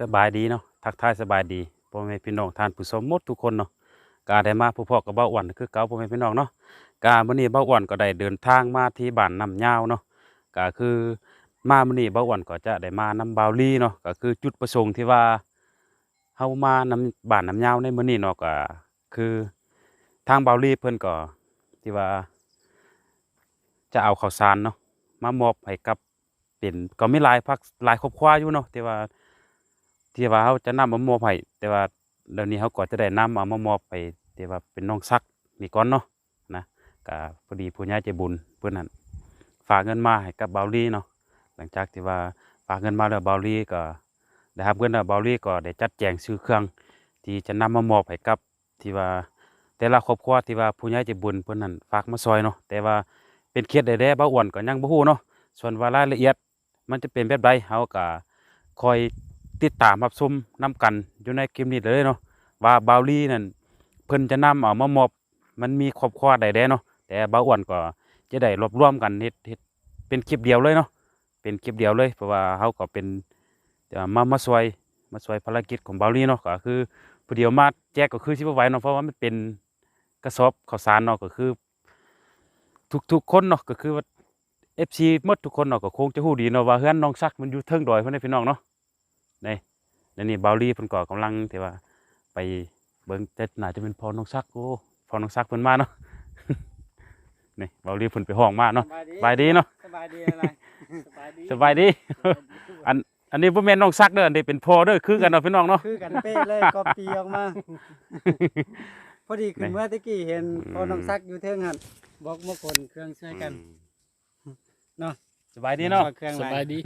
สบายดีเนาะทักทายสบายดีพ่อแม่พี่น้องท่านผู้ชมหมดทุกคนเนาะกาได้มาผู้พ่อกับเบ้าอ้วนคือเก่าพ่อแม่พี่น้องเนาะกาเมื้อนี้เบ้าอ้วนก็ได้เดินทางมาที่บ้านน้ำยาวเนาะก็คือมาเมื้อนี้เบ้าอ้วนก็จะได้มานำบาวลีเนาะก็คือจุดประสงค์ที่ว่าเฮามานำบ้านน้ำยาวในเมื้อนี้เนาะก็คือทางบาวลีเพิ่นก็ที่ว่า จะเอาข้าวสารเนาะมามอบให้กับเป็นก็มีหลายพักหลายครอบครัวอยู่เนาะที่ว่า ที่ว่าเขาจะนำมามอบให้แต่ว่าเดี๋ยวนี้เขาก็จะได้นำเอามามอบไปที่ว่าเป็นน้องซักนี่ก่อนเนาะนะก็พอดีผู้ใหญ่ใจบุญเพื่อนนั้นฝากเงินมาให้กับเบาลี่เนาะหลังจากที่ว่าฝากเงินมาแล้วเบาลี่ก็ได้รับเงินแล้วเบาลี่ก็ได้จัดแจงซื้อเครื่อง ที่จะนำมามอบให้กับที่ว่าแต่ละครอบครัวที่ว่าผู้ใหญ่ใจบุญเพื่อนนั้นฝากมาซอยเนาะแต่ว่าเป็นเคสใดๆเบาอ้วนก็ยังบ่ฮู้เนาะส่วนว่ารายละเอียดมันจะเป็นแบบใดเขาก็คอย ติดตามรับชมนํกันอยู่ในคลิปนี้เลยเนาะว่าบาวลี่นั่นเพิ่นจะนำเอามามอบมันมีครอบครัวใดๆเนาะแต่บาวอ้วนก็จะได้รวบรวมกันเฮ็ดเฮ็ดเป็นคลิปเดียวเลยเนาะเป็นคลิปเดียวเลย เพราะว่าเฮาก็เป็นมามาช่วยมาช่วยภารกิจของบาวลี่เนาะก็คือผู้เดียวมาแจกก็คือสิบไหวเนาะเพราะว่ามันเป็นกระสอบข้าวสารเนาะก็คือ ทุกๆคนเนาะก็คือว่า FC หมดทุกคนเนาะก็คงจะฮู้ดีเนาะว่าเฮือนน้องซักมันอยู่เทิงดอยเพุ่นพี่น้องเนาะ นี่แล้วนี่บาวลี่เพิ่นก็กำลังที่ว่าไปเบิ่งแต่น่าจะเป็นพอน้องซักโอ้พอน้องซักเพิ่นมาเนาะนี่บาวลี่เพิ่นไปห้องมาเนาะสบายดีเนาะสบายดีอะไรสบายดีสบายดีอันอันนี้บ่แม่นน้องซักเด้ออันนี้เป็นพ่อเด้อคือกันเนาะพี่น้องเนาะคือกันเป๊ะเลยก็ปีออกมาพอดีขึ้นนี่เมื่อตะกี้เห็นอืมพอน้องซักอยู่เทิงหันบอกเมื่อคนเครื่องช่วยกันอืมเนาะสบายดีเนาะว่เครื่องสไรบายดี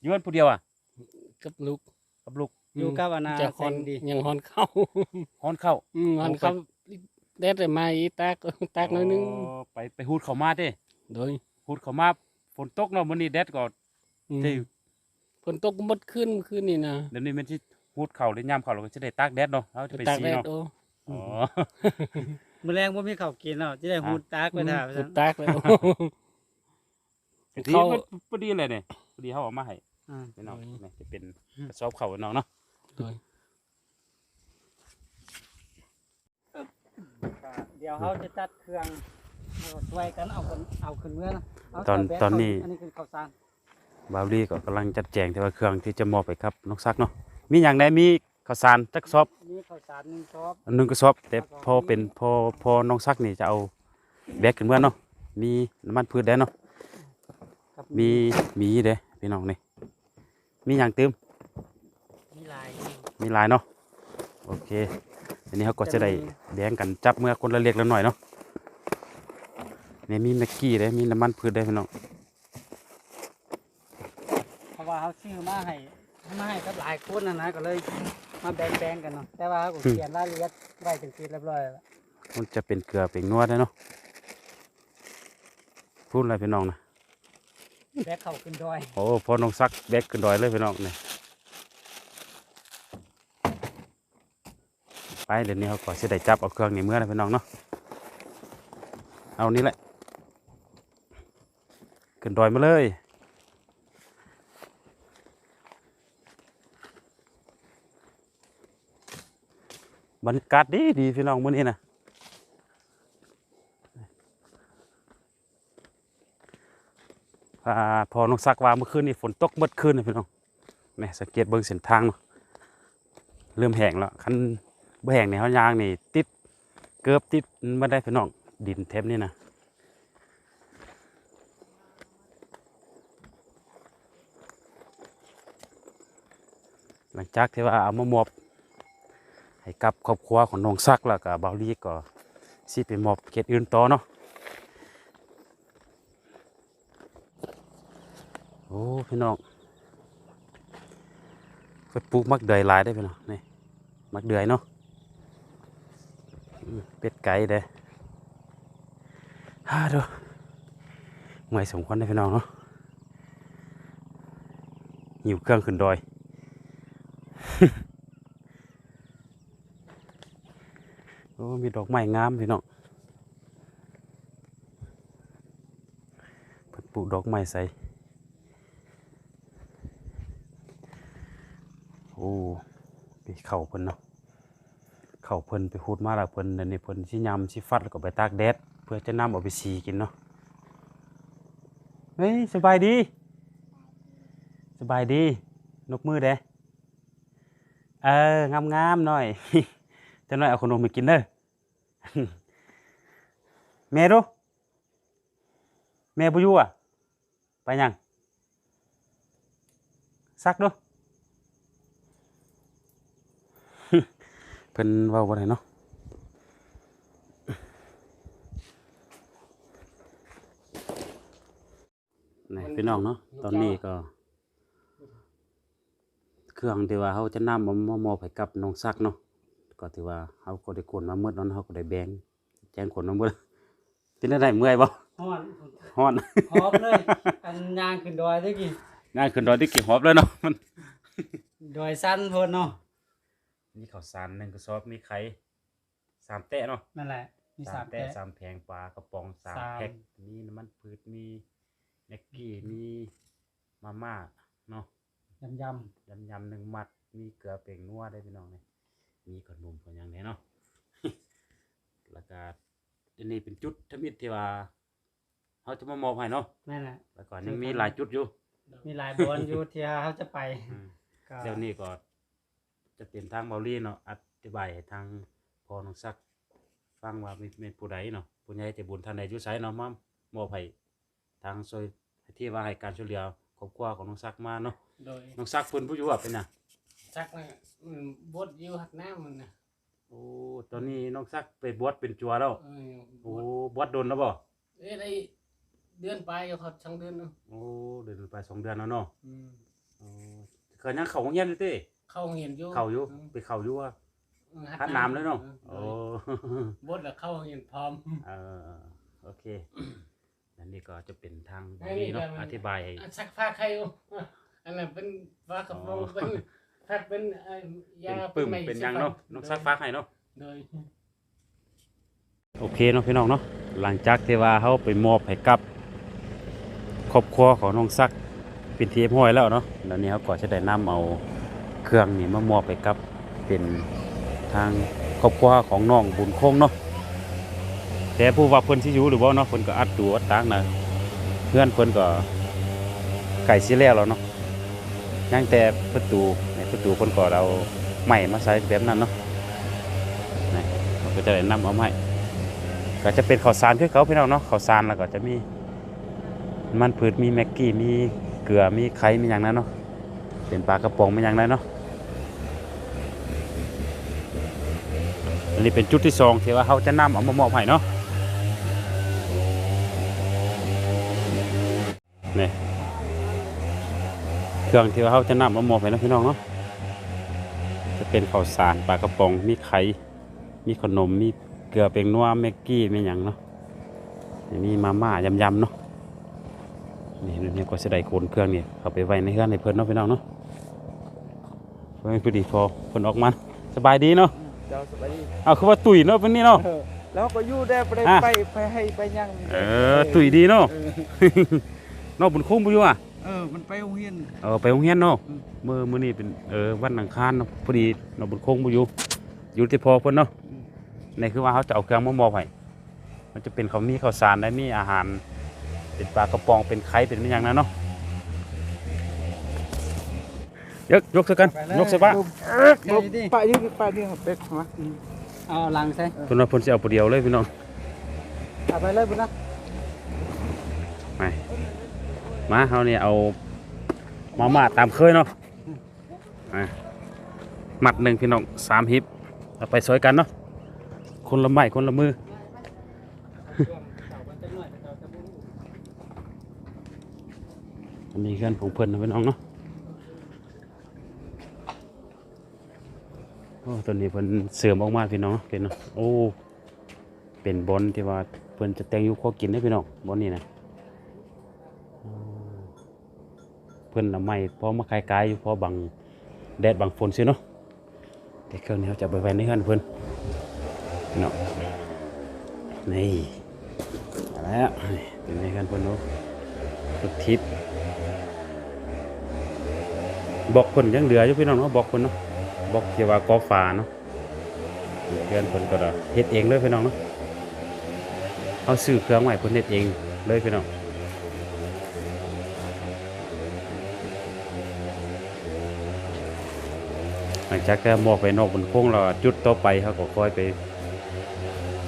อยู่กันผู้เดียวอะกับลูก กับลูกอยู่กับอนาจะฮแสอนงดียังฮอนเข้า ฮ้อนเข้า อืมฮอนโอ้ไปเข้าเด็ดแต่มาอีแตกแตกหน้อยนึงอ๋อไปไปฮูดเข้ามาเด้โดยฮูดเข้ามาฝนตกเนาะมื้อนี้แดดก็อืมที่ฝนตกหมดขึ้นขึ้นนี่นะเดี๋ยวนี้มันสิฮูดเข้าหรือยามเข้าเราก็สิได้ตากแดดเนาะเราจะไปตากซีแดดเนาะโอ้อ๋อมื้อแรงบ่มีข้าวกินเนาะจะได้หูดตากไปท่าสุดแตกเลยโอ้ทีเข้า มันพอดีเลยเนี่ยพอดีเขาเออกมาให้ อ่าพี่น้องอืมนี่จะเป็นกระสอบเข่าวน้องเนาะโดยก็เดี๋ยวเขาจะจัดเครื่องเอาช่วยกันเอาคนเอาขึ้นเมื่อนะเอาตอนใส่แบตตอนนี้ อันนี้คือข้าวสารบาวลี่ก็กำลังจัดแจงแต่ว่าเครื่องที่จะมอบไปครับน้องซักเนาะมีอย่างใดมีข้าวสารจักซอบมีข้าวสารหนึ่งซอบอันหนึงกระสอบแต่พอเป็นพอพอน้องซักนี่จะเอาแบกขึ้นเมื่อเนาะมีน้ำมันพืชแด้เนาะ กับมีมีเด้พี่น้องนี่ มีอย่างเติมมีลายมีหลายเนาะโอเคอันนี้เขาก็จะได้แบ่งกันจับเมื่อคนละเล็กละหน่อยเนาะนี่มีแม็กกี้เด้มีน้ำมันพืชเด้พี่น้องเพราะว่าเขาซื้อมาให้มาให้กับหลายคนนะนะก็เลยมาแบ่งๆกันเนาะแต่ว่าเขาก็เขียนรายละเอียดไว้ถึงทีเรียบร้อยแล้วมันจะเป็นเกลือเป็นนวดได้เนาะพูดอะไรพี่น้องนะ แบกเข้าขึ้นดอยโอ้พอน้องซักแบกขึ้นดอยเลยพี่น้องเนี่ยไปเดี๋ยวนี้เขาก็จะได้จับเอาเครื่องนี่เมื่อนะพี่น้องเนาะเอานี่แหละขึ้นดอยมาเลยบรรยากาศดีดีพี่น้องมื้อนี้นะอ่า พอน้องซักว่าเมื่อคืนนี่ฝนตกเมื่อคืนนะพี่น้องนี่สังเกตเบิ่งเส้นทางเนาะเริ่มแห้งแล้วคันบ่แห้งนี่เขายางนี่ติดเกือบติดไมาได้พี่น้องดินเทมนี่นะหลังจากที่ว่าเอามามอบให้กับครอบครัวของน้องซักแล้วก็บาวลีก็สิไปมอบเขตอื่นต่อเนาะ อ้พี่น้องเพิ่นปลูกมักเดือยลายได้พี่น้องนี่มักเดือยเนาะเป็ดไก่เด้อฮ่าดูเมื่อยสมควรได้พี่น้องเนาะหิวเครื่องขึ้นดอยโอ้มีดอกไม้งามพี่น้องปลูกดอกไม้ใส่ โอ้ อ้ ไปเข่าเพิ่นเนาะเข่าเพิ่นไปพูดมาแล้วเพิ่นอันนี้เพิ่นสิยำสิฟัดแล้วก็ไปตากแดดเพื่อจะนำเอาไปสีกินเนาะเฮ้ยสบายดี สบายดี นกมือเด้เอองามๆหน่อยจะหน่อยเอาขนมไปกินเด้อแม่ดูแม่บ่อยู่อะไปยังซักดู เพิ่นเว้าบ่ได้เนาะนี่พี่น้องเนาะตอนนี้ก็ เครื่องที่ว่าเขาจะนำมามามอบให้กับน้องซักเนาะก็ถือว่าเขาก็ได้คนมาเมื่อนั้นเขาก็ได้แบ่งแจ้งคนมาเมื่อเป็นได้เมื่อยบ่ฮ้อนฮ้อนหอบเลย อันยางขึ้นดอยตะกี้ง่ายขึ้นดอยที่กี่หอบเลยเนาะมันดอยสั้นโพดเนาะ มีข้าวสารหนึ่งกระสอบมีไข่สามแตะเนาะนั่นแหละ มีสามแตะแตะสามแผงปลากระป๋องสามสามแพ็คมีน้ำมันพืชมีแม็กกี้มีมาม่าเนาะยำยยำยำหนึ่งมัด มีเกลือเป่งนัวได้พี่น้องเลยมีขนมคนอย่างนี้เนาะแล้วก็อันนี้เป็นจุดทมิตที่ว่าเขาจะมามอบให้เนาะำนั่นแหละแล้วก็ยังมีหลายจุดอยู่ มีหลายบอนอยู่ที่เขาจะไปอืมก็เดี๋ยวนี้ก็ จะเป็นทางเบาลี่เนาะอธิบายให้ทางพอน้องซัก ฟังว่ามีเป็นผู้ใดเนาะผู้ใหญ่ใจะบุญท่านใดอยู่ไสเนาะมามอบให้ทางซอยที่ว่าให้การช่วยเหลือครอบครัวของน้องซักมาเนาะโดยน้องซักเพิ่นผู้อยู่ว่าเป็นน่ะซักนะมันบดอยู่หักน้ำมันนะโอ้ตอนนี้น้องซักไปบวชเป็นจัวแล้วเออบโอ้ดบวชโดนแล้วบ่เอ้ยได้เดือนไปก็เขาช่างเดือนเนาะโอ้เดือนไปสองเดือนแล้วเนาะอืม โอ้เคยยังเข้าโรงเรียนอยู่ติ เข้าเห็นอยู่เข้าอยู่อืมไปเข้าอยู่ว่าอืมทัดน้ำเลยเนาะอโอ้อบดแล้วเข้าเห็นพร้อมเออโอเคนั่นนี่ก็จะเป็นทางไอ้นี่นี้เนาะก็มันอธิบายให้อันซักผ้าใครอยู่อันนั้นเป็นว่ากระโปรงอ๋อเป็นถ้าเป็นเอ่อยาเป็นปึ้มไม้เป็นหยังสีฟัเนาะน้องซักฟักให้เนาะโดยโอเคเนาะพี่น้องเนาะหลังจากที่ว่าเขาไปมอบให้กับครอบครัวของน้องซักเป็นทีมห้อยแล้วเนาะแล้วนี้เขาก็จะได้นำเอา เครื่องนี้มามอบให้กับเป็นทางครอบครัวของน้องบุญคงเนาะแต่ผู้ว่าเพิ่นสิอยู่หรือบ่เนาะเพิ่นก็อัดดูอัดตังนะเพื่อนเพิ่นก็ไก่สิแล้วแล้วเนาะยังแต่ประตูในประตูเพิ่นก็เราใหม่มาใส่แบบนั้นเนาะนี่เราก็จะได้นำเอามาให้ก็จะเป็นข้าวสารคือเขาพี่น้องเนาะข้าวสารแล้วก็จะมี มันพืชมีแม็กกี้มีเกลือมีไข่มีอย่างนั้นเนาะ เป็นปลากระป๋องมีอย่างนั้เนาะอันนี้เป็นจุดที่สองที่ว่าเขาจะนำเอามามอบให้เนาะนี่เครื่องที่ว่าเขาจะนำมามอบให้นะพี่น้องเนาะจะเป็นข้าวสารปลากระป๋องมีไข่มีขนมมีเกลือเป็นนัวแม็กกี้เป็นอย่างเนาะนี่มีมาม่ายำๆเนาะนี่นี่ก็จะได้โคนเครื่องนี่เขาไปไว้ในเครื่องในเพิ่นเนาะพี่น้องเนาะ เพิ่นพอดีพอเพิ่นออกมาสบายดีเนาะเจ้าสบายดีเอาคือว่าตุ๋ยเนาะเป็นนี่เนาะแล้วก็อยู่ได้ไปได้ไปไปให้ไปยังเออตุ๋ยดีเนาะเออเนาะบุญคุ้มบ่อยู่อะเออมันไปโรงเรียนเออไปโรงเรียนเนาะอืมมื้อมื้อนี้เป็นเออวันอังคารเนาะพอดีเนาะบุญคงบ่อยู่อยู่ที่พอเพิ่นเนาะนี่คือว่าเขาจะเอาเครื่องมามอบให้มันจะเป็นข้าวมีข้าวสารได้มีอาหารเป็นปลากระป๋องเป็นไข่เป็นอะไรอย่างนั้นเนาะ ยกยกซะกันไปเลยยกซะปะเดี๋ยวดิป้ายืนป้ายืนเป็กมาเอาลังใส่เพิ่นว่าเพิ่นสิเอาผู้เดียวเลยพี่น้องเอาไปเลยบุญนะไปมาเฮานี่เอามาม่าตามเคยเนาะมาหมัดหนึ่งพี่น้องสามฮิปเอาไปซอยกันเนาะคนละไม้คนละมืออันนี้กันของเพิ่นนะพี่น้องเนาะ โอ้ตัวนี้เพิ่นเสริมออกมาพี่น้องเป็นเนาะโอ้เป็นบอลที่ว่าเพิ่นจะแต่งอยู่ข้อกินได้พี่น้องบอลนี้นะเพิ่นละไม่พอมาคลายกายอยู่พอบังแดดบังฝนซิเนาะแต่เครื่องนี้เขาจะไปไว้ในเฮือนเพิ่นเนาะนี่อาแล้วนี่เป็นในเฮือนเพิ่นเนาะรถทิพย์บอกคนยังเหลืออยู่พี่น้องเนาะบอกคนเนาะ บอกเกี่ยวกับกอฟ้าเนาะเพื่อนคนก็ด้เฮ็ดเองเลยพี่น้องเนาะเอาซื้อเครื่องใหม่เพิ่นเฮ็ดเองเลยพี่น้องหลังจากที่มอบไปนอกบนโค้งเราจุดต่อไปเขาก็ค่อยไป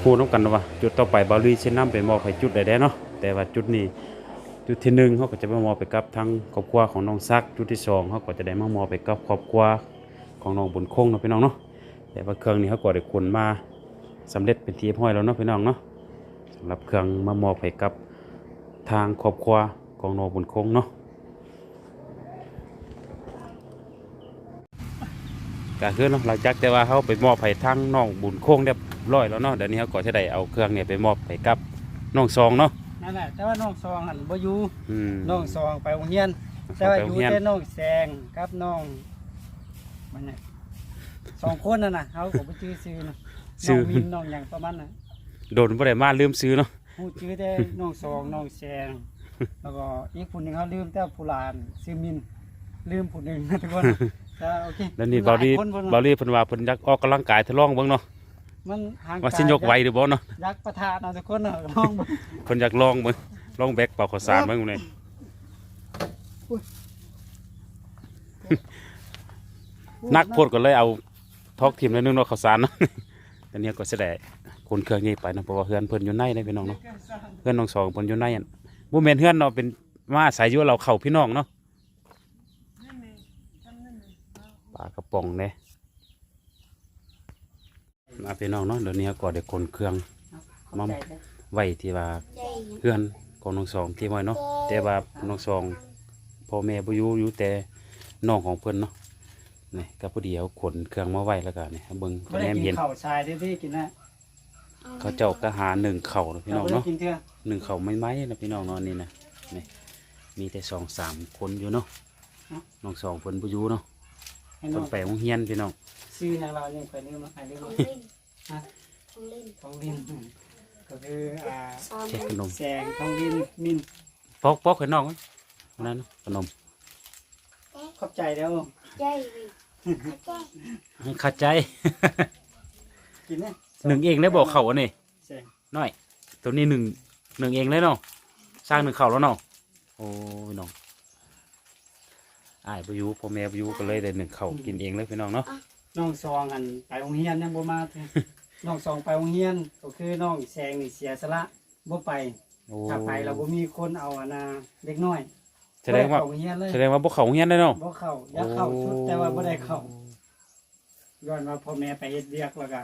พูดน้ำกันว่าจุดต่อไปบาลีเช่นน้ำไปมอบให้จุดใดๆเนาะแต่ว่าจุดนี้จุดที่หนึ่งเขาก็จะมามอไปกับทั้งครอบครัวของน้องซัก จุดที่สองเขาก็จะได้มามอไปกับครอบครัว ของน้องบุญคงเนาะพี่น้องเนาะแต่ว่าเครื่องนี้เขาก็ได้ขนมาสำเร็จเป็นทีห้อยแล้วเนาะพี่น้องเนาะสำหรับเครื่องมามอบให้กับทางครอบครัวของน้องบุญคงเนาะก็คือเนาะหลังจากแต่ว่าเขาไปมอบให้ทางน้องบุญคงเรียบร้อยแล้วเนาะเดี๋ยวนี้เขาก็จะได้เอาเครื่องเนี่ยไปมอบให้กับน้องซองเนาะนั่นแหละแต่ว่าน้องซองหันบ่อยู่อืมน้องซองไปโรงเรียนแต่ว่าอยู่ไปโรงเรียนแต่น้องแซงกับน้อง มันน่ะสองคนนั่นน่ะเขาก็บ่ชื่อซื้อนะน้องมินน้องหยังประมาณน่ะโดนบ่ได้มาลืมซื้อเนาะฮู้ชื่อแต่น้องซองน้องแซงแล้วก็อีกผู้หนึงเขาลืมแต่ผู้หลานชื่อมินลืมผู้หนึงนะทุกคนแต่โอเคแล้วนี่บาลีหยคนพิ่นบาลีเพิ่นว่าเพิ่นอยากออกกำลังกายทดลองเบิ่งเนาะมันห่างว่าสิยกไหวหรือบ่เนาะยักษ์ประทานเอาทุกคนเนาะลองเบิ่งเพิ่นอยากลองเบิ่งลองแบกเป่าข้าวสารเบิ่งนี่ นักโพดก็เลยเอาทอกทีมแล้วนึงเนาะข้าวสารเนาะ ตอนนี้ก็แสดงคนเครื่องนี้ไปเนาะเพราะว่าเฮือนเพิ่นอยู่ในเด้พี่น้องเนาะเฮือนน้องสองเพิ่นอยู่ในอั่นบ่แม่นเฮือนเนาะเป็นมาอาศัยอยู่เราเข้าพี่น้องเนาะปลากระป๋องเด้มาพี่น้องเนาะเดี๋ยวนี้ก็ได้คนเครื่องมัมไว้ที่ว่าเพื่อนของน้องสองที่ไว้เนาะแต่ว่าน้องสองพ่อแม่บ่อยู่อยู่แต่น้องของเพิ่นเนาะ นี่ก็พอดีเอาขนเครื่องมาไว้แล้วก็นี่เบิ่งบ่แนได้มกิเห็นนข้าวชายที่กินนะเขาเจ้าก็หาหนึ่งเข่าเนาะพี่น้องบ่ได้เนาะกินเทื่อหนึ่งเข่าไม้ไม้นะพี่น้องเนาะนี่นะนี่มีแต่สองสามคนอยู่เนาะน้องสองเพิ่นบ่อยู่เนาะให้เพิ่น้อนงไปโรงเรียนพี่น้องซื้ออย่างเราเนี่ยไปเรื่องมาไปเรื่องของมาเล่นฮะของเล่นทองดินก็คืออ่าซ้อมเช็คขนมแสงทองดินมินปอกปอกให้น้องไว้นั่นเนาะขนม ขอบใจเด้อใจเลยใจให้เข้าใจ กินนะหนึ่งเองได้บอกเขาอันนี้แสงน้อย ตัวนี้หนึ่งหนึ่งเองเลยเนาะสร้างหนึ่งเข่าแล้วเนาะโอ้ยน้องอ้ายบอยูพ่อแม่บอยูก็เลยได้หนึ่งเข่ากินเองเลยพี่น้องเนาะน้องซองอันไปโรงเรียนยังบ่มาเทื่อน้องซองไปโรงเรียนก็คือน้องแสงนี่เสียสละบ่ไปโอ้ถ้าไปเราบ่มีคนเอาอันน่ะเด็กน้อย แสดงว่า บ่ไเข้โรงเรียนเลยแสดงว่าพวกเขาเฮียนได้เนาะ บ่เข้าอยากเข้าชุดแต่ว่าบ่ได้เข้าย้อนว่าพ่อแม่ไปเฮ็ดเวียกแล้วก็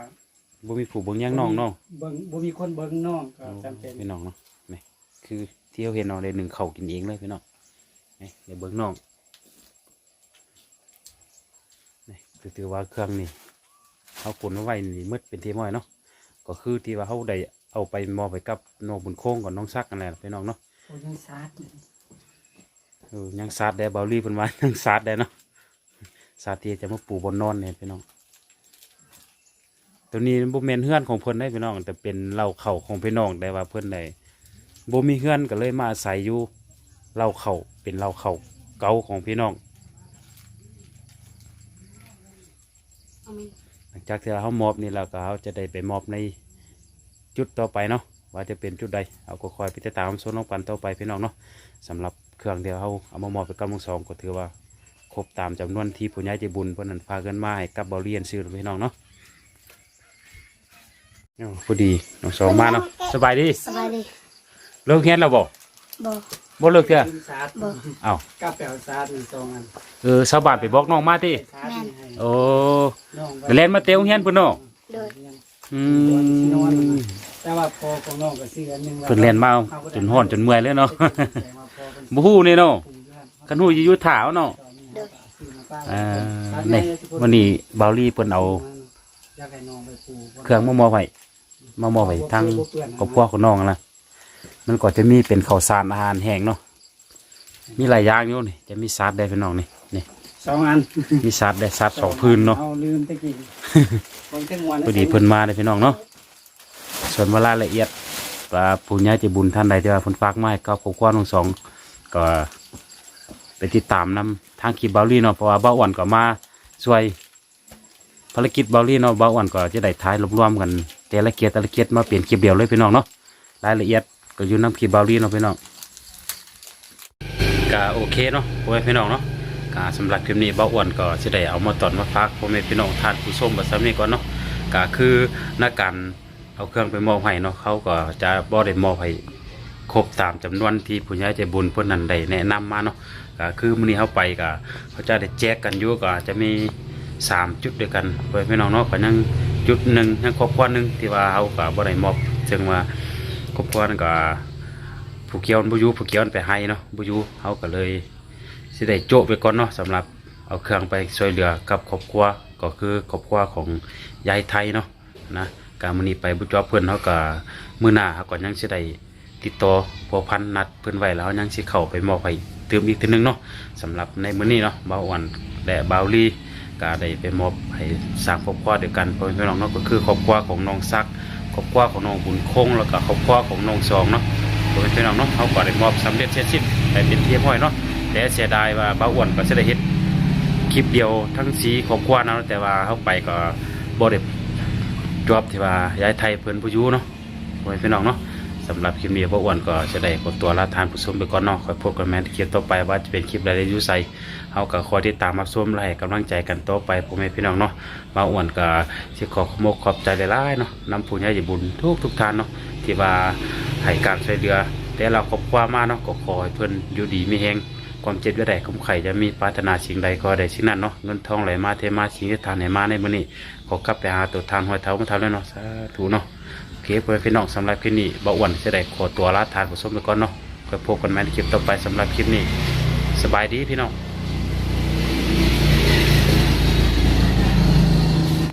บ่มีผู้เบิ่งแย่งน้องเนาะเบิ่งบ่มีคนเบิ่งน้องก็โอ้จำเป็นพี่น้องเนาะนี่คือที่เขาเห็นเนาะได้หนึ่งเข่ากินเองเลยพี่น้องนี่เดี๋ยวเบิ่งน้องนี่คือถือว่าเครื่องนี่เขาขนมาไว้นี่มืดเป็นที่ม้อยเนาะก็คือที่ว่าเขาได้เอาไปมอบไปกับน้องบุญโค้งกับน้องซักกันแหละพี่น้องเนาะ โอ้ยังซาดเออ ยังซาดได้เบาลี่เพิ่นว่ายังซาดได้เนาะซาดที่จะมาปูบนนอนเนี่ยพี่น้อง ตัวนี้บ่แม่นเฮือนของเพิ่นได้พี่น้อง แต่เป็นเหล่าเข่าของพี่น้องได้ว่าเพิ่นได้บ่มีเฮือนก็เลยมาอาศัยอยู่เหล่าเข่าเป็นเหล่าเข่าเก่าของพี่น้องเอามันหลังจากที่เฮามอบนี่แล้วก็เขาจะได้ไปมอบในจุดต่อไปเนาะว่าจะเป็นจุดใดเอาก็คอยไปติดตามชมน้องปันต่อไปพี่น้องเนาะสำหรับ เครื่องเดียวเขาเอามามอบไปกับวงสองก็ถือว่าครบตามจำนวนที่ผู้ใหญ่ใจบุญเพิ่นนั้นพาเงินมาให้กับเบาเรียนซื้อพี่น้องเนาะโอ้พอดีน้องสองมาเนาะสบายดีสบายดีเลิกเรียนแล้วบ่บ่บ่เลิกเถอะลืมซาดบ่อ้าวกับแปลวซาดนี่ซองอันเออชาวบ้านไปบอกน้องมาติซาดนี่ให้โอ้น้องไปเล่นมาเตะโรงเรียนเพิ่นเนาะโดยอืม แต่ว่าพอของน้องก็ซื้ออันหนึงเพิ่นเล่นมาจนฮ้อนจนเมื่อยเลยเนาะแต่ว่าพอเพิ่นบ่ฮู้นี่เนาะปรุงด้วยคันฮู้อยู่อยู่ถาวเนาะโดยซื้อมาป้าอ่าซาดนี่ใหญ่ทุกควันนี้บาวลี่เพิ่นเอาอยากให้น้องไปปลูกเครื่องมามอบไว้มามอบไว้ทางครอบครัวของน้องนะมันก็จะมีเป็นข้าวสารอาหารแห้งเนาะมีหลายอย่างอยู่นี่จะมีซาดได้พี่น้องนี่นี่ สองอันมีซาดได้ซาดสองพื้นเนาะ เอาลืมตะกี้คนถึงวันพอดีเพิ่นมาได้พี่น้องเนาะ ส่วนเวลาละเอียดว่าผู้ใหญ่ใจบุญท่านใดที่ว่าเพิ่นฝากไม้กับครอบครัวทั้งสองก็ไปติดตามนํทางคลิปเบาลี่เนาะเพราะว่าเบาอ้วนก็มาช่วยภารกิจเบาลี่เนาะเบาอ้วนก็จะได้ท้ายรวมๆกันแต่ละเกียรติแต่ละเกียรมาเปลี่ยนคลิปเดียวเลยพี่น้องเนาะรายละเอียดก็อยู่น้ำคลิปเบาลี่เนาะพี่น้องก็โอเคเนาะพ่อแม่พี่น้องเนาะก็สำหรับคลิปนี้เบาอ้วนก็จะได้เอามาตอนมาฝากพ่อแม่พี่น้องทานผู้ชมแบบนี้ก่อนเนาะก็คือในการ เอาเครื่องไปมอบให้เนาะเขาก็จะบ่ได้มอบให้ครบตามจำนวนที่ผู้ใหญ่ใจบุญเพิ่นนั้นได้แนะนำมาเนาะก็คือมื้อนี้เฮาไปก็เขาจะได้แจกกันอยู่ก็จะมี3จุดด้วยกันเพื่อนพี่น้องเนาะก็ยังจุดหนึ่งยังครอบครัวหนึ่งที่ว่าเฮาก็บ่ได้มอบซึ่งว่าครอบครัวนั้นก็ผู้เกี่ยวบ่อยู่ผู้เกี่ยวไปให้เนาะบ่อยู่เฮาก็เลยสิได้โจะไปก่อนเนาะสำหรับเอาเครื่องไปช่วยเหลือกับครอบครัวก็คือครอบครัวของยายไทยเนาะนะ การมือนี้ไปบุจอบเพิ่นเฮาก็มือหน้าเฮาก็ยังสิได้ติดต่อพัวพันนัดเพื่อนไว้แล้วยังสิเข้าไปมอบให้เติมอีกทีหนึงเนาะสำหรับในมือนี้เนาะบ่าวอ่อนและบ่าวลีก็ได้ไปมอบให้สร้างครอบครัวเดียวกันพ่อแม่พี่น้องเนาะก็คือครอบครัวของน้องซักครอบครัวของน้องบุญคงแล้วก็ครอบครัวของน้องสองเนาะพ่อแม่พี่น้องเนาะเขาก็ได้มอบสำเร็จเสร็จสิ้นแต่เป็นเรียบร้อยเนาะแต่เสียดายว่าบ่าวอ่อนก็จะได้เฮ็ดคลิปเดียวทั้งสีครอบครัวนะแต่ว่าเขาไปก็บ่ได้ จบที่ว่าย้ายไทยเพิ่อนผู้ยูเนาะพ่อแม่พี่น้องเนาะสำหรับคลิปนี้พวกอ้วนก็จะได้ขอตัวลาทานผู้ชมไปก่อนเนาะคอยพบกันแม้ในคลิปต่อไปว่าจะเป็นคลิปอะไรยุ่ใส่เฮาก็คอยติดตามรับชมและให้กำลังใจกันต่อไปพ่อแม่พี่น้องเนาะมาอ้วนก็สิขอขอบมกขอบใจหลายๆเนาะนำผู้ใหญ่บุญทุกทุกท่านเนาะที่ว่าให้การช่วยเหลือแต่เราครอบครัวมาเนาะก็ขอให้เพิ่อนอยู่ดีมีแฮง ความเจ็บจะได้คุ้มไข่จะมีปรารถนาสิ่งใดก็ได้สิ่งนั้นเนาะเงินทองไหลมาเทมาสิ่งที่ทานไหนมาในมือนี้ขอกลับไปหาตัวทานหอยเท้ามาทำแล้วเนาะสาธุเนาะโอเคเพื่อนพี่น้องสำหรับคลิปนี้บ่อ้วนจะได้ขอตัวลาทานผู้ชมไปก่อนเนาะก็พบกันใหม่ในคลิปต่อไปสำหรับคลิปนี้ สบายดีพี่น้อง